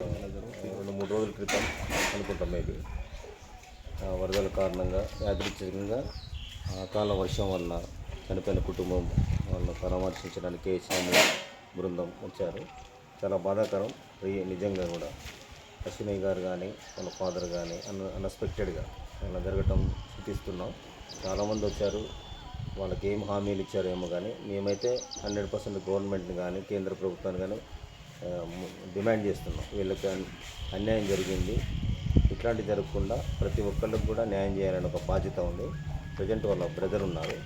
రెండు మూడు రోజుల క్రితం అనుకుంటాం మేబీ. ఆ, వరదల కారణంగా యాదృచ్ఛికంగా అకాల వర్షం వలన చనిపోయిన కుటుంబం వాళ్ళను పరామర్శించడానికి కేసీఎం బృందం వచ్చారు. చాలా బాధాకరం. నిజంగా కూడా అశ్విని గారు కానీ వాళ్ళ ఫాదర్ కానీ అన్ అన్ఎక్స్పెక్టెడ్గా అలా జరగటం చూపిస్తున్నాం. చాలామంది వచ్చారు. వాళ్ళకి ఏం హామీలు ఇచ్చారేమో కానీ మేమైతే హండ్రెడ్ పర్సెంట్ గవర్నమెంట్ని కానీ కేంద్ర ప్రభుత్వాన్ని కానీ డిమాండ్ చేస్తున్నాం. వీళ్ళకి అన్యాయం జరిగింది. ఇట్లాంటి జరగకుండా ప్రతి ఒక్కళ్ళకి కూడా న్యాయం చేయాలని ఒక బాధ్యత ఉంది. ప్రజెంట్ వాళ్ళ బ్రదర్ ఉన్నారు.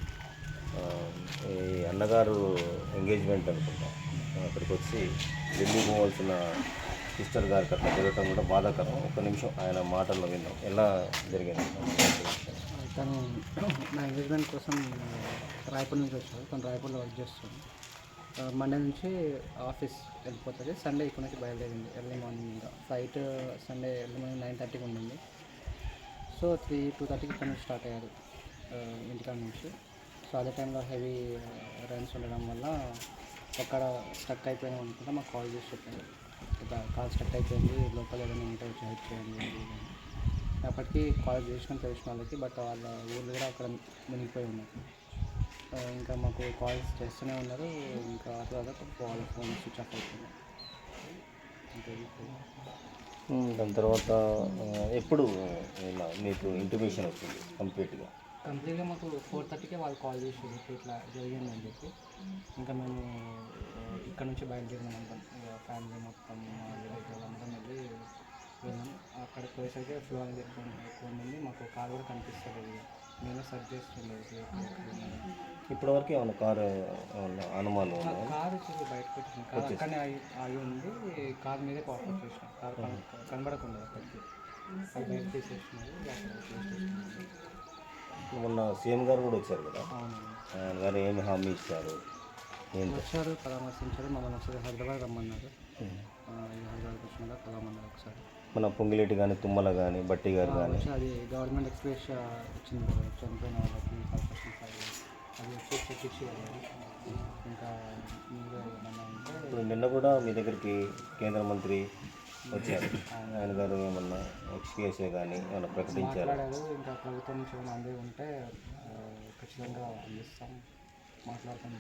ఈ అన్నగారు ఎంగేజ్మెంట్ అనుకుంటా. అక్కడికి వచ్చి ఢిల్లీ పోవాల్సిన సిస్టర్ గారికి అట్లా జరగటం కూడా బాధాకరం. ఒక్క నిమిషం ఆయన మాటల్లో విన్నాం. ఎలా జరిగింది? తను నా ఎంగేజ్మెంట్ కోసం రాయపూర్ నుంచి వచ్చాడు. తను రాయపూర్లో వర్క్ చేస్తుంది. మండే నుంచి ఆఫీస్ వెళ్ళిపోతుంది. సండే ఇక్కడ నుంచి బయలుదేరింది ఎర్లీ మార్నింగ్ ఇంకా. Flight Sunday early morning nine థర్టీకి ఉండింది. సో త్రీ టూ థర్టీకి ఇక్కడ నుంచి స్టార్ట్ అయ్యారు ఇంటికాడ నుంచి. సో అదే టైంలో హెవీ రన్స్ ఉండడం వల్ల అక్కడ స్టక్ అయిపోయాం అనుకుంటే మాకు కాల్ చేసి చెప్పారు. ఇట్లా కాల్ స్టక్ అయిపోయింది లోపల ఏదైనా ఉంటే వచ్చి హెల్ప్ చేయండి అప్పటికి కాల్ చేసినాం తెలిసిన వాళ్ళకి బట్ వాళ్ళ ఊళ్ళు కూడా అక్కడ మునిగిపోయి ఉన్నారు. ఇంకా మాకు కాల్స్ చేస్తూనే ఉన్నారు. ఇంకా ఆ తర్వాత వాళ్ళ ఫోన్ స్విచ్ ఆఫ్ ఉమ్, దాని తర్వాత ఎప్పుడు ఇలా మీకు ఇంటిమేషన్ వచ్చింది కంప్లీట్గా? కంప్లీట్గా మాకు ఫోర్ థర్టీకే వాళ్ళు కాల్ చేసి ఇట్లా జరిగిందని చెప్పి. ఇంకా మేము ఇక్కడ నుంచి బయలుదేరినాం అంతా. ఫ్యామిలీ మొత్తం మా రిలేటివ్ అంతా వెళ్ళి వెళ్ళాం. అక్కడికి పోయేసరికి ఫ్లో అనేది ఎక్కువ ఎక్కువ ఉంది. మాకు కార్ కూడా కనిపిస్తలేదు. మేమే సర్చ్ చేస్తుండేది ఇప్పటివరకు ఏమైనా కారు ఏమన్నా అనుమానం ఉందా? కార్ వచ్చేసి బయటకు వచ్చింది కార్ అక్కడనే ఆగి ఉంది. కార్ మీదే పాప చేసిన. కార్ కన- కనబడకుండా అక్కడికి. అది బయట తీసేసినారు. మొన్న సీఎం గారు కూడా వచ్చారు కదా? ఆయన గారు ఏమి హామీ ఇచ్చారు? వచ్చారు పరామర్శించారు. మమ్మల్ని ఒకసారి హైదరాబాద్ రమ్మన్నారు. హైదరాబాద్ వచ్చినాక కలవమన్నారు ఒకసారి. మన పొంగిలేటి కానీ తుమ్మల కానీ బట్టి గారు కానీ అది గవర్నమెంట్ ఎక్స్ప్రెస్ వచ్చింది చనిపోయిన వాళ్ళకి అది వచ్చి చెక్కిచ్చి ఇంకా ఏమన్నా ఇప్పుడు నిన్న కూడా మీ దగ్గరికి కేంద్ర మంత్రి వచ్చారు. ఆయన గారు ఏమన్నా ఎక్స్కేసే కానీ ఏమైనా ప్రకటించారు? ఇంకా ప్రభుత్వం నుంచి ఏమైనా అందే ఉంటే ఖచ్చితంగా అందిస్తాం. మాట్లాడతాం.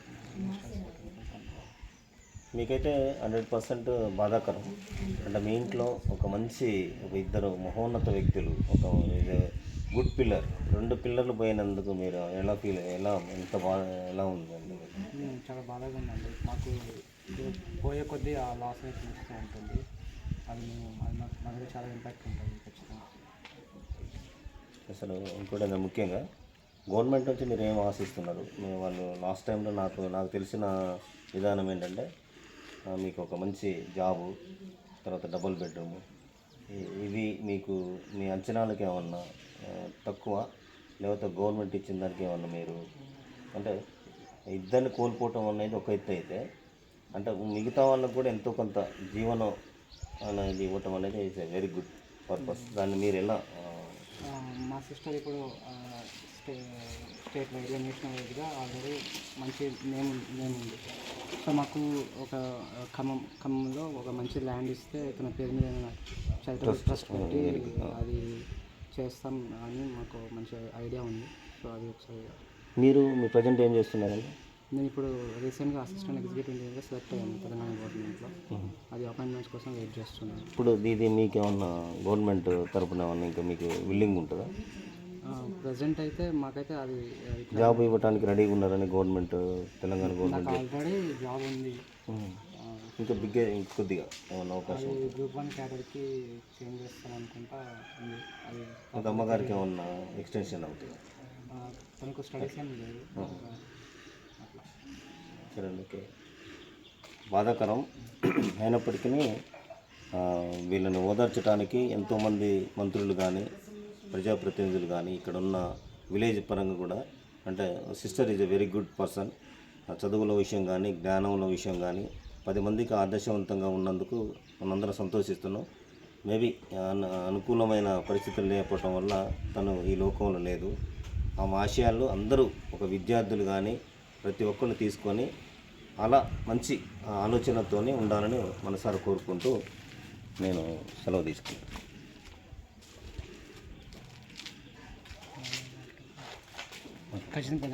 మీకైతే హండ్రెడ్ పర్సెంట్ బాధాకరం. అంటే మీ ఇంట్లో ఒక మంచి ఒక ఇద్దరు మహోన్నత వ్యక్తులు ఒక గుడ్ పిల్లర్. రెండు పిల్లర్లు పోయినందుకు మీరు ఎలా ఫీల్ ఎలా ఎంత బాగా ఎలా ఉందండి చాలా బాధగా ఉందండి మాకు పోయే కొద్దీ ఆ లాస్ అయితే తెలుస్తూ ఉంటుంది. అది మేము అది మాకు మా మీద చాలా ఇంపాక్ట్ ఉంటుంది ఖచ్చితంగా. అసలు ఇంకోటి ముఖ్యంగా గవర్నమెంట్ నుంచి మీరు ఏం ఆశిస్తున్నారు? మేము వాళ్ళు లాస్ట్ టైంలో నాకు నాకు తెలిసిన విధానం ఏంటంటే మీకు ఒక మంచి జాబు తర్వాత డబుల్ బెడ్రూము ఇవి మీకు మీ అంచనాలకు ఏమన్నా తక్కువ లేకపోతే గవర్నమెంట్ ఇచ్చిన దానికి ఏమన్నా మీరు? అంటే ఇద్దరిని కోల్పోవటం అనేది ఒక ఎత్తు అయితే అంటే మిగతా వాళ్ళకు కూడా ఎంతో కొంత జీవనం అనేది ఇవ్వటం అనేది ఇట్స్ వెరీ గుడ్ పర్పస్ దాన్ని మీరు ఎలా మా సిస్టర్ ఇప్పుడు స్టేట్ వైడ్గా నేషనల్ వైడ్గా ఆల్రెడీ మంచి నేమ్ నేమ్ ఉంది. సో మాకు ఒక ఖమ్మం ఖమ్మంలో ఒక మంచి ల్యాండ్ ఇస్తే తన పేరు మీద చారిటబుల్ ట్రస్ట్ పెట్టి అది చేస్తాం అని మాకు మంచి ఐడియా ఉంది. సో అది ఒకసారి మీరు మీ ప్రజెంట్ ఏం చేస్తున్నారండి? నేను ఇప్పుడు రీసెంట్గా అసిస్టెంట్ ఎగ్జిక్యూటివ్ ఇంజనీర్గా సెలెక్ట్ అయ్యాను తెలంగాణ గవర్నమెంట్లో. అది అపాయింట్మెంట్స్ కోసం వెయిట్ చేస్తున్నాను. ఇప్పుడు ఇది మీకు ఏమన్నా గవర్నమెంట్ తరపున ఏమన్నా ఇంకా మీకు విల్లింగ్ ఉంటుందా? ప్రజెంట్ అయితే మాకైతే అది జాబ్ ఇవ్వడానికి రెడీగా ఉన్నారని government Telangana government already job ఉంది. ఇంకా బిగ్ కొద్దిగా ఏమన్నా అవకాశం అది గ్రూప్ వన్ క్యాడర్కి చేంజ్ చేస్తాం అనుకుంటా ఉంది. అది ఇంకా అమ్మగారికి ఏమన్నా ఎక్స్టెన్షన్ అవుతుంది? ఆ, తనకు స్టడీస్ ఏం లేదు. అట్లా సరే ఓకే బాధాకరం. అయినప్పటికీ ఆ, వీళ్ళని ఓదార్చడానికి ఎంతోమంది మంత్రులు కానీ ప్రజాప్రతినిధులు కానీ ఇక్కడ ఉన్న విలేజ్ పరంగా కూడా అంటే sister is a very good person చదువుల విషయం కానీ జ్ఞానంలో విషయం కానీ పది మందికి ఆదర్శవంతంగా ఉన్నందుకు మనందరం సంతోషిస్తున్నాం. మేబీ అనుకూలమైన పరిస్థితులు లేకపోవటం వల్ల తను ఈ లోకంలో లేదు. ఆమె ఆశయాలు అందరూ ఒక విద్యార్థులు కానీ ప్రతి ఒక్కరిని తీసుకొని అలా మంచి ఆలోచనతోనే ఉండాలని మనసారి కోరుకుంటూ నేను సెలవు తీసుకున్నాను ఖచ్చితంగా